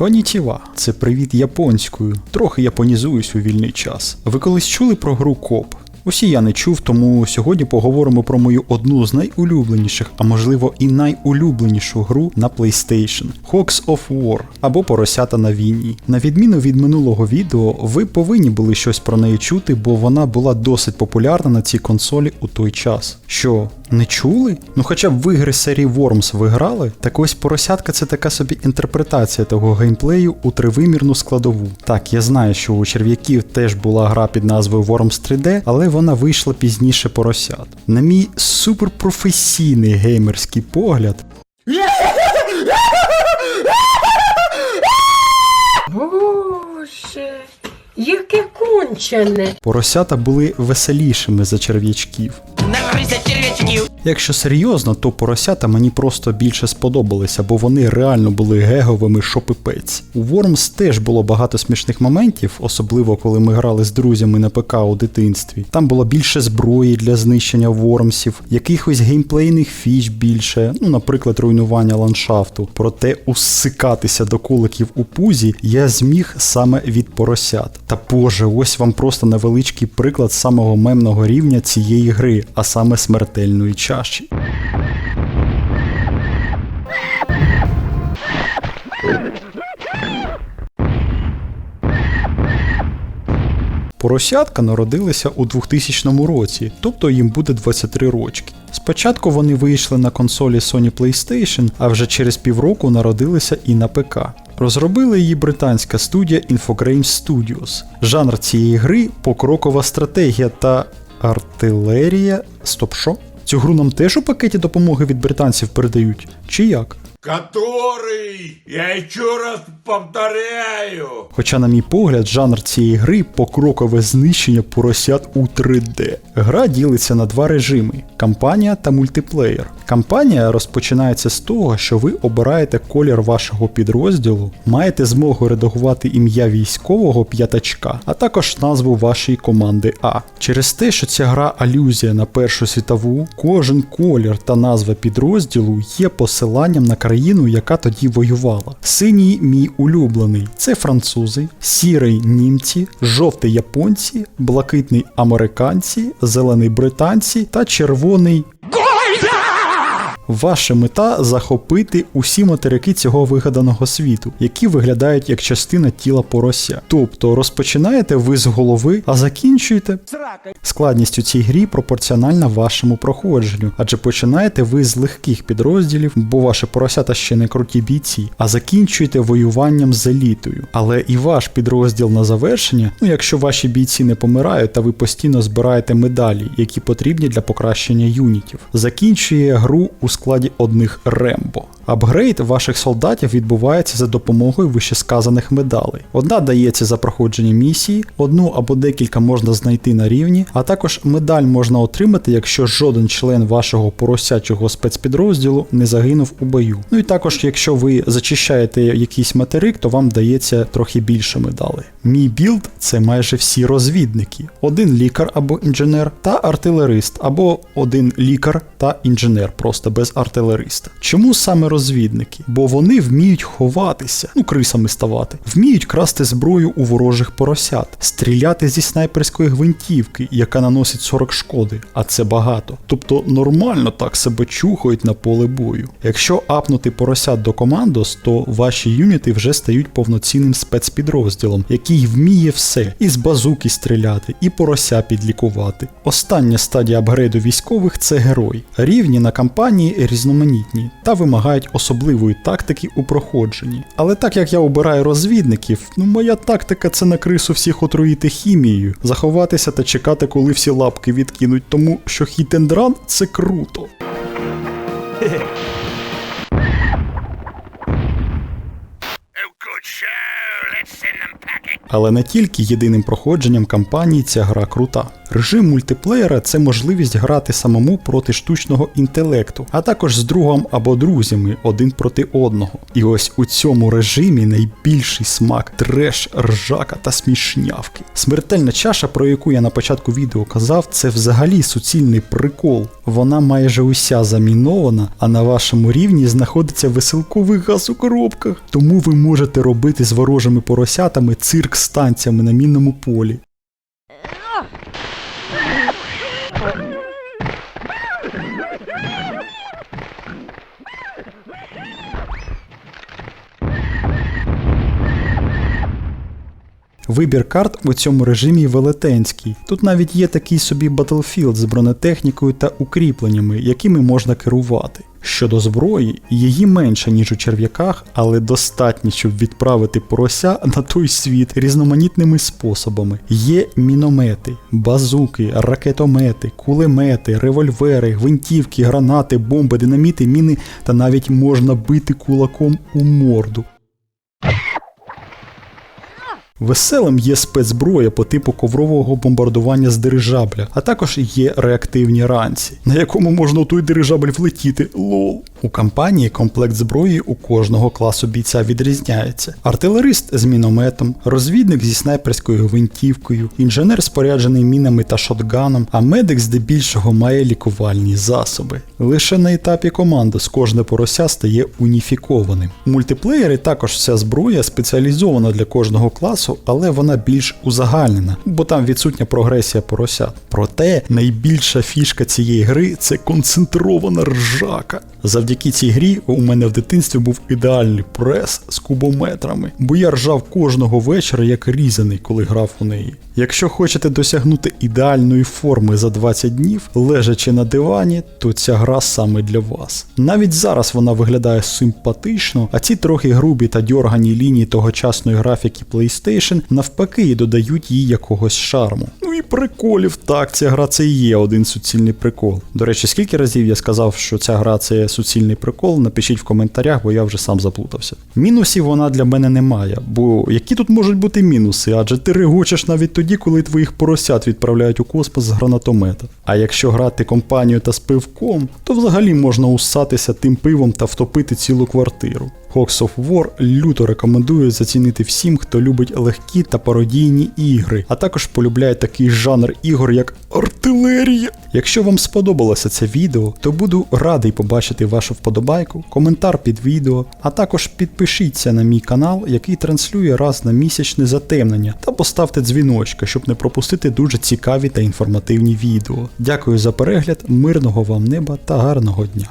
Конічіва, це привіт японською. Трохи японізуюсь у вільний час. Ви колись чули про гру Коп? Усі я не чув, тому сьогодні поговоримо про мою одну з найулюбленіших, а можливо і найулюбленішу гру на PlayStation Hawks of War або Поросята на війні. На відміну від минулого відео, ви повинні були щось про неї чути, бо вона була досить популярна на цій консолі у той час. Що, не чули? Ну хоча б в ігри серії Worms ви грали? Так ось поросятка це така собі інтерпретація того геймплею у тривимірну складову. Так, я знаю, що у черв'яків теж була гра під назвою Worms 3D, але вона вийшла пізніше поросят. На мій суперпрофесійний геймерський погляд, Боже, яке кончене. поросята були веселішими за черв'ячків. Наварися черв'ячків. Якщо серйозно, то поросята мені просто більше сподобалися, бо вони реально були геговими шопипець. У Worms теж було багато смішних моментів, особливо коли ми грали з друзями на ПК у дитинстві. Там було більше зброї для знищення вормсів, якихось геймплейних фіч більше, ну, наприклад, руйнування ландшафту. Проте усикатися до куликів у пузі я зміг саме від поросят. Та боже, ось вам просто невеличкий приклад самого мемного рівня цієї гри, а саме смертельної чаші. Поросятка народилися у 2000 році, тобто їм буде 23 рочки. Спочатку вони вийшли на консолі Sony PlayStation, а вже через півроку народилися і на ПК. Розробила її британська студія Infogrames Studios. Жанр цієї гри покрокова стратегія та артилерія. Стоп, що? Цю гру нам теж у пакеті допомоги від британців передають? Чи як? Который, я еще раз повторяю, Хоча, на мій погляд, жанр цієї гри покрокове знищення поросят у 3D. Гра ділиться на два режими: кампанія та мультиплеєр. Кампанія розпочинається з того, що ви обираєте колір вашого підрозділу, маєте змогу редагувати ім'я військового п'ятачка, а також назву вашої команди А. Через те, що ця гра алюзія на Першу світову, кожен колір та назва підрозділу є посиланням на країну, яка тоді воювала. Синій мій улюблений це французи, сірий німці, жовтий японці, блакитний американці, зелений британці та червоний. Ваша мета захопити усі материки цього вигаданого світу, які виглядають як частина тіла порося. Тобто розпочинаєте ви з голови, а закінчуєте Складність у цій грі пропорціональна вашому проходженню, адже починаєте ви з легких підрозділів, бо ваші поросята ще не круті бійці, а закінчуєте воюванням з елітою. Але і ваш підрозділ на завершення, ну якщо ваші бійці не помирають та ви постійно збираєте медалі, які потрібні для покращення юнітів, закінчує гру у складі одних рембо. Апгрейд ваших солдатів відбувається за допомогою вищесказаних медалей. Одна дається за проходження місії, одну або декілька можна знайти на рівні, а також медаль можна отримати, якщо жоден член вашого поросячого спецпідрозділу не загинув у бою. Ну і також, якщо ви зачищаєте якийсь материк, то вам дається трохи більше медалей. Мій білд це майже всі розвідники: один лікар або інженер та артилерист, або один лікар та інженер, просто без артилериста. Чому саме розвідники? Бо вони вміють ховатися, ну крисами ставати, вміють красти зброю у ворожих поросят, стріляти зі снайперської гвинтівки, яка наносить 40 шкоди, а це багато. Тобто нормально так себе чухають на поле бою. Якщо апнути поросят до командос, то ваші юніти вже стають повноцінним спецпідрозділом, який вміє все: і з базуки стріляти, і порося підлікувати. Остання стадія апгрейду військових це герой. Рівні на кампанії різноманітні та вимагають особливої тактики у проходженні. Але так як я обираю розвідників, ну моя тактика це на крису всіх отруїти хімією, заховатися та чекати, коли всі лапки відкинуть, тому що хітендран це круто. Але не тільки єдиним проходженням кампанії ця гра крута. Режим мультиплеєра це можливість грати самому проти штучного інтелекту, а також з другом або друзями один проти одного. І ось у цьому режимі найбільший смак треш, ржака та смішнявки. Смертельна чаша, про яку я на початку відео казав, це взагалі суцільний прикол. Вона майже уся замінована, а на вашому рівні знаходиться веселковий газ у коробках. Тому ви можете робити з ворожими поросятами цирк з танцями на мінному полі. Вибір карт у цьому режимі велетенський. Тут навіть є такий собі Battlefield з бронетехнікою та укріпленнями, якими можна керувати. Щодо зброї, її менше, ніж у черв'яках, але достатньо, щоб відправити порося на той світ різноманітними способами. Є міномети, базуки, ракетомети, кулемети, револьвери, гвинтівки, гранати, бомби, динаміти, міни та навіть можна бити кулаком у морду. Веселим є спецзброя по типу коврового бомбардування з дирижабля, а також є реактивні ранці, на якому можна у той дирижабль влетіти. Лол. У кампанії комплект зброї у кожного класу бійця відрізняється: артилерист з мінометом, розвідник зі снайперською гвинтівкою, інженер споряджений мінами та шотганом, а медик здебільшого має лікувальні засоби. Лише на етапі команди з кожне порося стає уніфікованим. У мультиплеєрі також вся зброя спеціалізована для кожного класу, але вона більш узагальнена, бо там відсутня прогресія поросят. Проте найбільша фішка цієї гри це концентрована ржака. Завдяки цій грі у мене в дитинстві був ідеальний прес з кубометрами, бо я ржав кожного вечора як різаний, коли грав у неї. Якщо хочете досягнути ідеальної форми за 20 днів, лежачи на дивані, то ця гра саме для вас. Навіть зараз вона виглядає симпатично, а ці трохи грубі та дьоргані лінії тогочасної графіки PlayStation навпаки і додають їй якогось шарму. Ну і приколів, так, ця гра це і є один суцільний прикол. До речі, скільки разів я сказав, що ця гра це суцільний прикол, напишіть в коментарях, бо я вже сам заплутався. Мінусів вона для мене не має, бо які тут можуть бути мінуси? Адже ти регочеш навіть тоді, коли твоїх поросят відправляють у космос з гранатомета. А якщо грати компанію та з пивком, то взагалі можна усатися тим пивом та втопити цілу квартиру. Hawks of War люто рекомендую зацінити всім, хто любить легкі та пародійні ігри, а також полюбляє такий жанр ігор, як артилерія. Якщо вам сподобалося це відео, то буду радий побачити вашу вподобайку, коментар під відео, а також підпишіться на мій канал, який транслює раз на місячне затемнення, та поставте дзвіночка, щоб не пропустити дуже цікаві та інформативні відео. Дякую за перегляд, мирного вам неба та гарного дня.